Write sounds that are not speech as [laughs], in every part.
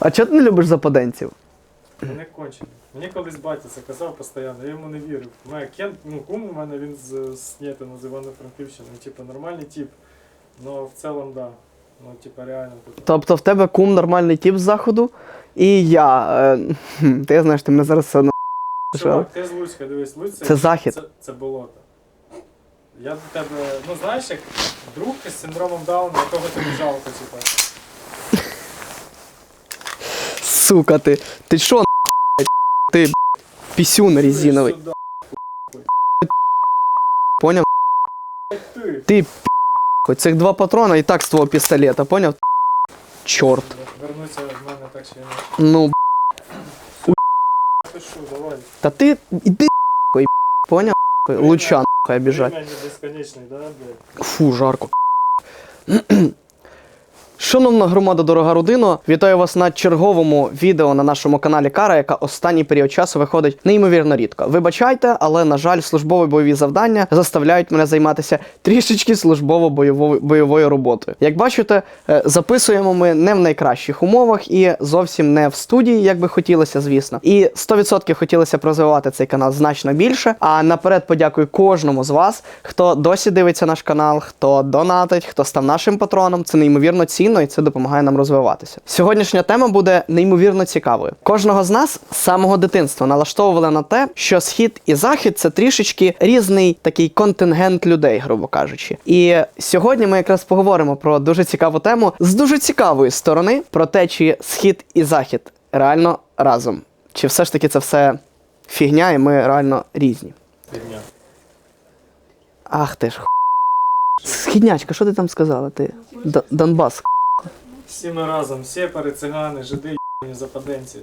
А чого ти не любиш западенців? Вони кончені. Мені колись батя це казав постійно, я йому не вірив. У мене Кен, ну кум у мене він з Снєтина, з Івано-Франківщини, ну, типу, нормальний тип. Ну, в цілому, да. Ну, типу, реально тут. Тобто в тебе кум нормальний тип з заходу, і я. Е, хм, ти знаєш, ти мене зараз все що? Чувак, ти з Луцька, дивись, Луцьк Це захід. Це, це болото. Я до тебе, ну знаєш, як друг із синдромом Дауна, якого тобі жалко, типу. Сука, ти. Ти що, ти б**, пісюн резиновий. Сюди, Поняв? ти. Ти пі***, цих два патрона і так з твого пістолета, поняв? Чорт. Вернуться в мене так чи інакше. Ну, б**, Ти що, давай. та ти іди, б**, поняв? Луча нахуй обіжать. Время не безконечний, да, блядь? Фу, жарко. Шановна громада, дорога родино, вітаю вас на черговому відео на нашому каналі Кара, яка останній період часу виходить неймовірно рідко. Вибачайте, але на жаль, службові бойові завдання заставляють мене займатися трішечки службово-бойовою бойовою роботою. Як бачите, е, записуємо ми не в найкращих умовах і зовсім не в студії, як би хотілося, звісно. І 100% хотілося б розвивати цей канал значно більше. А наперед подякую кожному з вас, хто досі дивиться наш канал, хто донатить, хто став нашим патроном. Це неймовірно цінно і це допомагає нам розвиватися. Сьогоднішня тема буде неймовірно цікавою. Кожного з нас з самого дитинства налаштовували на те, що схід і захід це трішечки різний такий контингент людей, грубо кажучи. І сьогодні ми якраз поговоримо про дуже цікаву тему з дуже цікавої сторони про те, чи схід і захід реально разом, чи все ж таки це все фігня, і ми реально різні. Фігня. Ах ти ж. Східнячка, що ти там сказала? Ти Д- Донбас. Всі ми разом, сепари, цигани, жиди, западенці.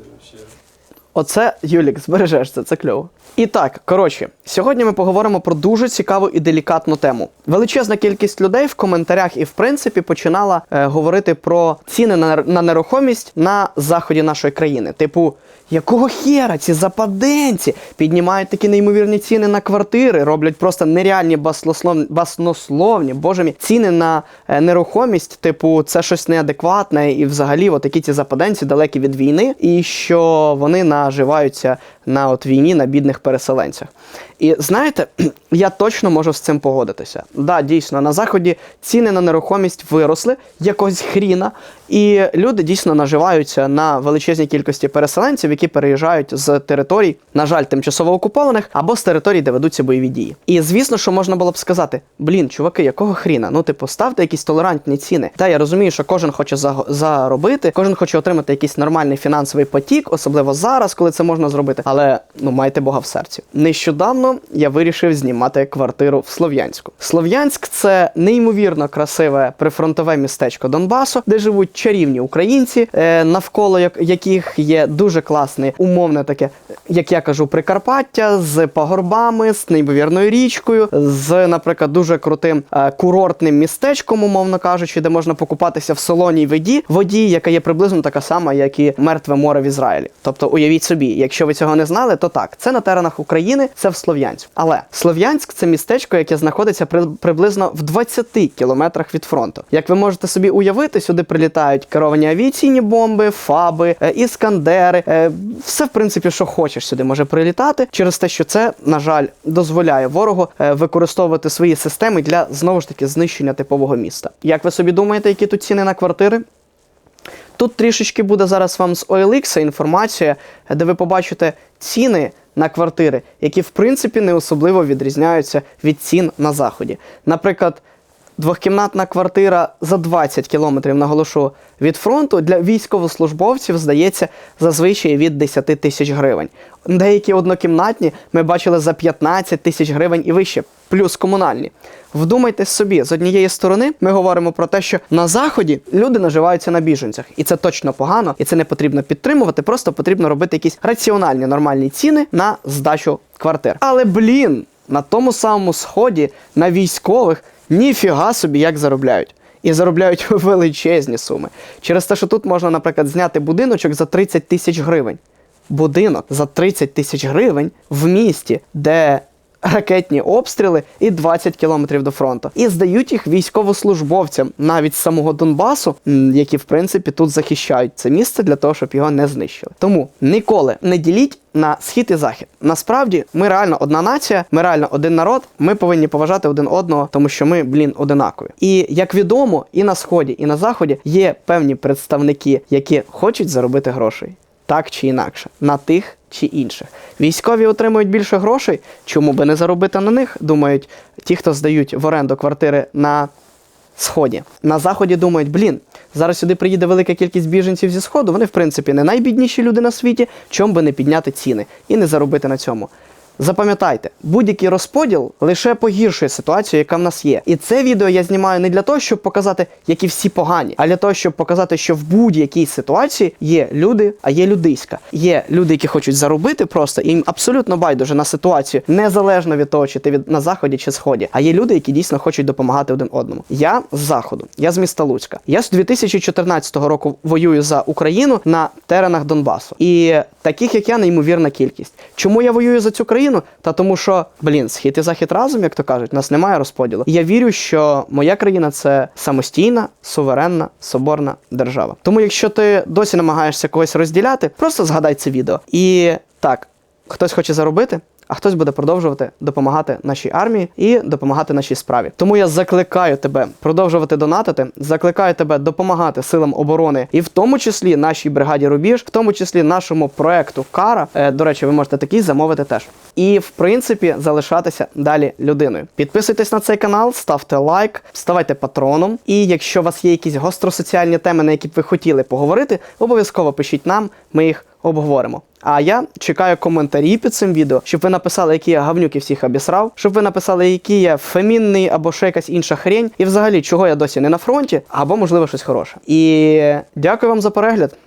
Оце Юлік, збережеш це, це кльово. І так, коротше, сьогодні ми поговоримо про дуже цікаву і делікатну тему. Величезна кількість людей в коментарях і в принципі починала е, говорити про ціни на, на нерухомість на заході нашої країни. Типу, якого хера ці западенці піднімають такі неймовірні ціни на квартири, роблять просто нереальні баснословні, баснословні боже мій, ціни на е, нерухомість. Типу, це щось неадекватне, і взагалі, от такі ці западенці далекі від війни, і що вони наживаються на от війні на бідних переселенцях. І знаєте, [clears throat] я точно можу з цим погодитися. Да, дійсно, на заході ціни на нерухомість виросли якось хріна, і люди дійсно наживаються на величезній кількості переселенців, які переїжджають з територій, на жаль, тимчасово окупованих або з територій, де ведуться бойові дії. І звісно, що можна було б сказати: блін, чуваки, якого хріна? Ну, типу, ставте якісь толерантні ціни. Та я розумію, що кожен хоче за- заробити, кожен хоче отримати якийсь нормальний фінансовий потік, особливо зараз, коли це можна зробити. Але ну майте Бога в серці. Нещодавно я вирішив знімати квартиру в Слов'янську. Слов'янськ це неймовірно красиве прифронтове містечко Донбасу, де живуть чарівні українці, е, навколо яких є дуже класне умовне таке, як я кажу, Прикарпаття з пагорбами, з неймовірною річкою, з, наприклад, дуже крутим е, курортним містечком, умовно кажучи, де можна покупатися в солоній воді, воді, яка є приблизно така сама, як і мертве море в Ізраїлі. Тобто, уявіть собі, якщо ви цього не знали, то так, це на теренах України, це в Слов'янську. Але Слов'янськ це містечко, яке знаходиться при, приблизно в 20 кілометрах від фронту. Як ви можете собі уявити, сюди прилітають керовані авіаційні бомби, фаби, е, іскандери, е, все в принципі, що хочеш, сюди може прилітати через те, що це, на жаль, дозволяє ворогу е, використовувати свої системи для знову ж таки знищення типового міста. Як ви собі думаєте, які тут ціни на квартири? Тут трішечки буде зараз вам з OLX інформація, де ви побачите ціни на квартири, які в принципі не особливо відрізняються від цін на заході. Наприклад, двохкімнатна квартира за 20 кілометрів наголошу від фронту для військовослужбовців здається зазвичай від 10 тисяч гривень. Деякі однокімнатні ми бачили за 15 тисяч гривень і вище, плюс комунальні. Вдумайтесь собі, з однієї сторони ми говоримо про те, що на заході люди наживаються на біженцях, і це точно погано, і це не потрібно підтримувати. Просто потрібно робити якісь раціональні нормальні ціни на здачу квартир. Але блін, на тому самому сході на військових ніфіга собі як заробляють. І заробляють [laughs] величезні суми. Через те, що тут можна, наприклад, зняти будиночок за 30 тисяч гривень. Будинок за 30 тисяч гривень в місті, де ракетні обстріли і 20 кілометрів до фронту. І здають їх військовослужбовцям навіть з самого Донбасу, які в принципі тут захищають це місце для того, щоб його не знищили. Тому ніколи не діліть. На схід і захід насправді ми реально одна нація, ми реально один народ. Ми повинні поважати один одного, тому що ми, блін, одинакові. І як відомо, і на сході, і на заході є певні представники, які хочуть заробити грошей так чи інакше, на тих чи інших. Військові отримують більше грошей, чому би не заробити на них, думають ті, хто здають в оренду квартири на сході. На заході думають, блін, зараз сюди приїде велика кількість біженців зі сходу. Вони, в принципі, не найбідніші люди на світі, чому би не підняти ціни і не заробити на цьому. Запам'ятайте, будь-який розподіл лише погіршує ситуацію, яка в нас є. І це відео я знімаю не для того, щоб показати, які всі погані, а для того, щоб показати, що в будь-якій ситуації є люди, а є людиська. Є люди, які хочуть заробити просто, і їм абсолютно байдуже на ситуацію, незалежно від того, чи ти від на заході чи сході. А є люди, які дійсно хочуть допомагати один одному. Я з заходу, я з міста Луцька. Я з 2014 року воюю за Україну на теренах Донбасу. І таких, як я, неймовірна кількість. Чому я воюю за цю країну? Та тому, що блін, схід і захід разом, як то кажуть, нас немає розподілу. Я вірю, що моя країна це самостійна, суверенна, соборна держава. Тому, якщо ти досі намагаєшся когось розділяти, просто згадай це відео. І так, хтось хоче заробити. А хтось буде продовжувати допомагати нашій армії і допомагати нашій справі. Тому я закликаю тебе продовжувати донатити, закликаю тебе допомагати силам оборони, і в тому числі нашій бригаді Рубіж, в тому числі нашому проекту Кара. Е, до речі, ви можете такий замовити теж. І в принципі залишатися далі людиною. Підписуйтесь на цей канал, ставте лайк, ставайте патроном. І якщо у вас є якісь гостросоціальні теми, на які б ви хотіли поговорити, обов'язково пишіть нам, ми їх обговоримо. А я чекаю коментарі під цим відео, щоб ви написали, які я гавнюки всіх обісрав, щоб ви написали, який я фемінний або ще якась інша хрень, і взагалі, чого я досі не на фронті, або можливо щось хороше. І дякую вам за перегляд.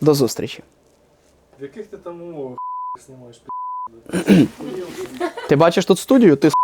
До зустрічі. В яких ти там умовах знімаєш? Ти бачиш тут студію, ти с***,